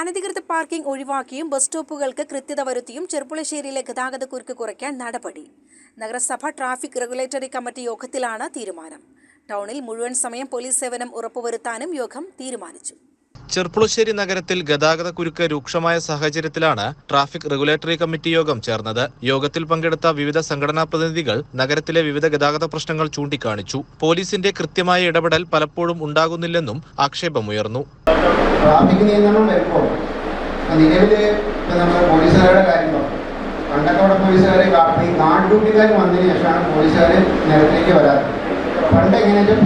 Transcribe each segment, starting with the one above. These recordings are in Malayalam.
അനധികൃത പാർക്കിംഗ് ഒഴിവാക്കിയും ബസ് സ്റ്റോപ്പുകൾക്ക് കൃത്യത വരുത്തിയും ചെർപ്പുളശ്ശേരിയിലെ ഗതാഗതക്കുരുക്ക് കുറയ്ക്കാൻ നടപടി. നഗരസഭ ട്രാഫിക് റെഗുലേറ്ററി കമ്മിറ്റി യോഗത്തിലാണ് തീരുമാനം. ടൗണിൽ മുഴുവൻ സമയം പോലീസ് സേവനം ഉറപ്പുവരുത്താനും യോഗം തീരുമാനിച്ചു. ചെർപ്പുളശ്ശേരി നഗരത്തിൽ ഗതാഗത കുരുക്ക് രൂക്ഷമായ സാഹചര്യത്തിലാണ് ട്രാഫിക് റെഗുലേറ്ററി കമ്മിറ്റി യോഗം ചേർന്നത്. യോഗത്തിൽ പങ്കെടുത്ത വിവിധ സംഘടനാ പ്രതിനിധികൾ നഗരത്തിലെ വിവിധ ഗതാഗത പ്രശ്നങ്ങൾ ചൂണ്ടിക്കാണിച്ചു. പോലീസിന്റെ കൃത്യമായ ഇടപെടൽ പലപ്പോഴും ഉണ്ടാകുന്നില്ലെന്നും ആക്ഷേപമുയർന്നു. ട്രാഫിക് നിയന്ത്രണം വരുമ്പോൾ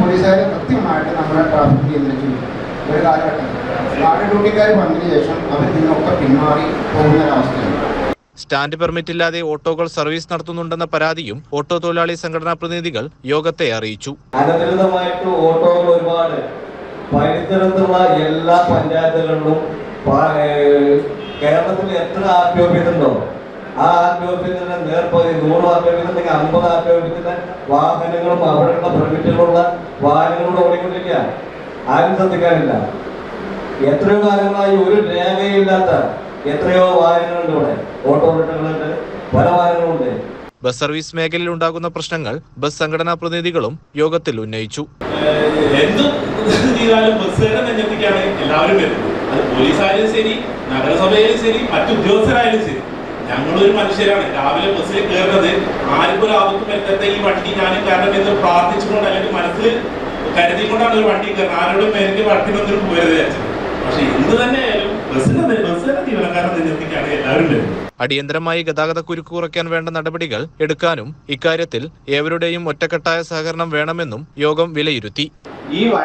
പോലീസുകാർ കൃത്യമായിട്ട് നമ്മുടെ ട്രാഫിക് നിയന്ത്രിച്ചു. ഒരു കാലഘട്ടം ഗാർഡ് ഡ്യൂട്ടിക്കാർ വന്നതിന് ശേഷം അവർ നിന്നൊക്കെ പിന്മാറി പോകുന്ന ഒരവസ്ഥയാണ് സ്റ്റാൻഡ് പെർമിറ്റ് ഇല്ലാതെ ഓട്ടോകൾ സർവീസ് നടത്തുന്നുണ്ടെന്ന പരാതിയും ഓട്ടോ തൊഴിലാളി സംഘടനാ പ്രതിനിധികൾ യോഗത്തെ അറിയിച്ചു. അനധികൃതമായിട്ട് ഓട്ടോകൾ ഒരുപാട്. പരിസരത്തുള്ള എല്ലാ പഞ്ചായത്തുകളിലും കേരളത്തിൽ എത്ര ആർ ഓഫീസ് ഉണ്ടോ? ആ ആർ പി ഓഫീസിന്റെ നേർപ്പതി നൂറ് ആർ ഓഫീസ് അമ്പത് ആർ ഓഫീസിന്റെ വാഹനങ്ങളും അവിടെയുള്ള പെർമിറ്റുകളുള്ള വാഹനങ്ങളും ഓടിക്കൊണ്ടിരിക്കുക ആരും ശ്രദ്ധിക്കാനില്ല എത്രയോ കാലങ്ങളായി ഒരു രേഖയില്ലാത്ത എത്രയോ വാഹനങ്ങളുണ്ട് ഇവിടെ. ഓട്ടോറിക്ഷകളുണ്ട് പല വാഹനങ്ങളുണ്ട്. ബസ് സർവീസ് മേഖലയിൽ ഉണ്ടാകുന്ന പ്രശ്നങ്ങൾ ബസ് സംഘടനാ പ്രതിനിധികളും യോഗത്തിൽ ഉന്നയിച്ചു. എന്തും ചെയ്താലും ബസ്സുകാരെ എല്ലാവരും വരുന്നത്. അത് പോലീസായാലും ശരി നഗരസഭയായാലും ശരി മറ്റു ഉദ്യോഗസ്ഥരായാലും ശരി. ഞങ്ങളൊരു മനുഷ്യരാണ്. രാവിലെ ബസ്സിൽ കയറുന്നത് ആർക്കും ഒരു ആപത്തും വരുത്താത്ത ഈ വണ്ടി ഞാനും കാരണം എന്ന് പ്രാർത്ഥിച്ചുകൊണ്ട് അല്ലെങ്കിൽ മനസ്സിൽ കരുതിക്കൊണ്ടാണ് ഒരു വണ്ടി കയറുന്നത്. ആരോടും എനിക്ക് വണ്ടി വന്നിട്ട് പോയത് വിചാരിച്ചത് പക്ഷെ എന്ത് തന്നെ ബസ്സിന്റെ എല്ലാവരും അടിയന്തരമായി ഗതാഗത കുരുക്ക് കുറയ്ക്കാൻ വേണ്ട നടപടികൾ എടുക്കാനും ഇക്കാര്യത്തിൽ ഏവരുടെയും ഒറ്റക്കെട്ടായ സഹകരണം വേണമെന്നും യോഗം വിലയിരുത്തി. ഈ നമ്മൾ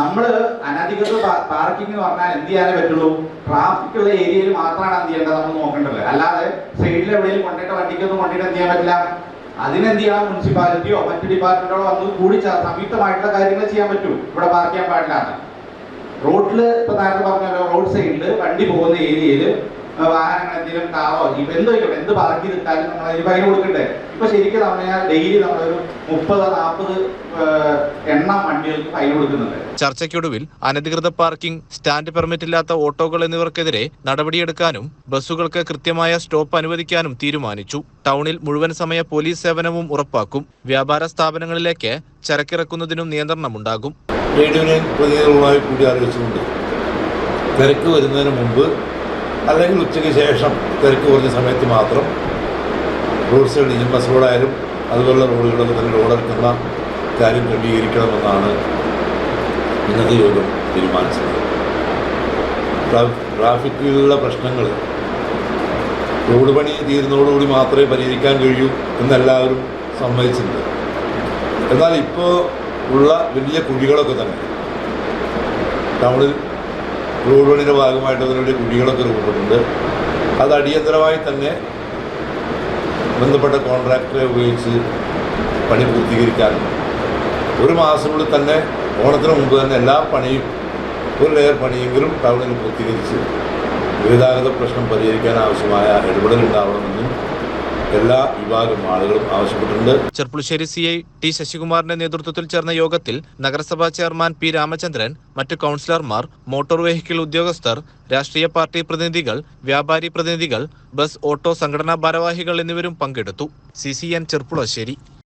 നമ്മൾ അനധികൃത പാർക്കിംഗ് എന്ന് പറഞ്ഞാൽ എന്ത് ചെയ്യാനേ പറ്റുള്ളൂ? ട്രാഫിക് ഉള്ള ഏരിയയിൽ മാത്രമാണ് എന്ത് ചെയ്യേണ്ടത് നമ്മൾ നോക്കേണ്ടത്. അല്ലാതെ സൈഡിൽ എവിടെയും കൊണ്ടിട്ട് വണ്ടിക്കൊന്നും കൊണ്ടിട്ട് എന്ത് ചെയ്യാൻ പറ്റില്ല? അതിനെന്ത് ചെയ്യണം മുനിസിപ്പാലിറ്റിയോ മറ്റു ഡിപ്പാർട്ട്മെന്റോ വന്ന് കൂടി സംയുക്തമായിട്ടുള്ള കാര്യങ്ങൾ ചെയ്യാൻ പറ്റും. ഇവിടെ പാർക്ക് ചെയ്യാൻ പാടില്ല. റോഡിൽ ഇപ്പൊ നേരത്തെ പറഞ്ഞല്ലോ റോഡ് സൈഡിൽ വണ്ടി പോകുന്ന ഏരിയയിൽ വാഹനങ്ങൾ എന്തെങ്കിലും കാറോ ഇപ്പൊ എന്തോ ആയിക്കോട്ടെ എന്ത് പാർക്ക് ചെയ്തിട്ടാലും നമ്മൾ അതിന് ഫൈൻ കൊടുക്കണ്ടേ? ഇപ്പൊ ശരിക്കും നമ്മൾ ഡെയിലി നമ്മളൊരു മുപ്പത് നാൽപ്പത് എണ്ണം വണ്ടികൾക്ക് ഫൈൻ കൊടുക്കുന്നുണ്ട്. ചർച്ചയ്ക്കൊടുവിൽ അനധികൃത പാർക്കിംഗ് സ്റ്റാൻഡ് പെർമിറ്റ് ഇല്ലാത്ത ഓട്ടോകൾ എന്നിവർക്കെതിരെ നടപടിയെടുക്കാനും ബസ്സുകൾക്ക് കൃത്യമായ സ്റ്റോപ്പ് അനുവദിക്കാനും തീരുമാനിച്ചു. ടൗണിൽ മുഴുവൻ സമയ പോലീസ് സേവനവും ഉറപ്പാക്കും. വ്യാപാര സ്ഥാപനങ്ങളിലേക്ക് ചരക്കിറക്കുന്നതിനും നിയന്ത്രണമുണ്ടാകും. ട്രേഡ് യൂണിയൻ പ്രതിനിധികളുമായി കൂടി ആലോചിച്ചുകൊണ്ട് തിരക്ക് വരുന്നതിന് മുമ്പ് അല്ലെങ്കിൽ ഉച്ചയ്ക്ക് ശേഷം തിരക്ക് കുറഞ്ഞ സമയത്ത് മാത്രം റോഡ് സൈഡ് ഇ ബസ് റോഡായാലും അതുപോലുള്ള റോഡുകളൊക്കെ തന്നെ റോഡെടുക്കുന്ന കാര്യം ക്രമീകരിക്കണമെന്നാണ് ഇന്നത്തെ യോഗം തീരുമാനിച്ചത്. ട്രാഫിക് ട്രാഫിക്കിലുള്ള പ്രശ്നങ്ങൾ റോഡ് പണി തീരുന്നതോടുകൂടി മാത്രമേ പരിഹരിക്കാൻ കഴിയൂ എന്നെല്ലാവരും സമ്മതിച്ചിട്ടുണ്ട്. എന്നാൽ ഇപ്പോൾ ഉള്ള വലിയ കുഴികളൊക്കെ തന്നെ. ടൗണിൽ റോഡ് ഭാഗമായിട്ട് അതിനുവേണ്ടി കുഴികളൊക്കെ രൂപപ്പെട്ടിട്ടുണ്ട്. അത് അടിയന്തരമായി തന്നെ ബന്ധപ്പെട്ട കോൺട്രാക്ടറെ ഉപയോഗിച്ച് പണി പൂർത്തീകരിക്കാൻ ഒരു മാസത്തിനുള്ളിൽ തന്നെ ഓണത്തിന് മുമ്പ് തന്നെ എല്ലാ പണിയും ഒരു ലെയർ പണിയെങ്കിലും ടൗണിൽ പൂർത്തീകരിച്ച് ഗതാഗത പ്രശ്നം പരിഹരിക്കാൻ ആവശ്യമായ ഇടപെടലുണ്ടാവണമെന്നും എല്ലാ വിഭാഗം ആളുകളും ആവശ്യപ്പെട്ടിട്ടുണ്ട്. ചെർപ്പുളശ്ശേരി സി ഐ ടി ശശികുമാറിന്റെ നേതൃത്വത്തിൽ ചേർന്ന യോഗത്തിൽ നഗരസഭാ ചെയർമാൻ പി രാമചന്ദ്രൻ മറ്റു കൗൺസിലർമാർ മോട്ടോർ വെഹിക്കിൾ ഉദ്യോഗസ്ഥർ രാഷ്ട്രീയ പാർട്ടി പ്രതിനിധികൾ വ്യാപാരി പ്രതിനിധികൾ ബസ് ഓട്ടോ സംഘടനാ ഭാരവാഹികൾ എന്നിവരും പങ്കെടുത്തു. C C N Cherpulassery.